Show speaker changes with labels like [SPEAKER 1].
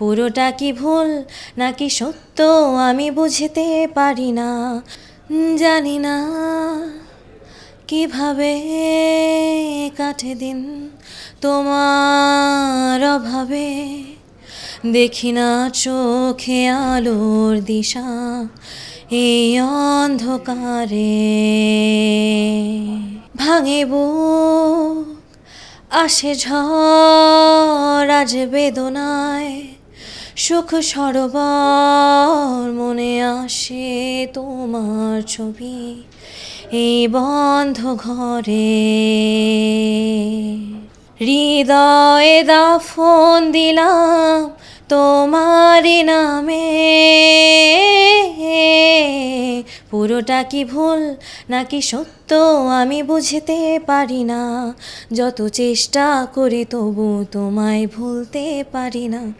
[SPEAKER 1] পুরোটা কি ভুল, নাকি সত্য আমি বুঝতে পারি না? জানি না কীভাবে কাটে দিন তোমার অভাবে। দেখি না চোখে আলোর দিশা এই অন্ধকারে। ভাঙে বুক, আসে ঝড়, আজ বেদনায় সুখ সরোবর মনে আসে তোমার ছবি, এই বন্ধ ঘরে। হৃদয়ে দাফন দিলাম তোমার নামে। পুরোটা কি ভুল, নাকি সত্য আমি বুঝতে পারি না। যত চেষ্টা করি তবু তোমায় ভুলতে পারি না।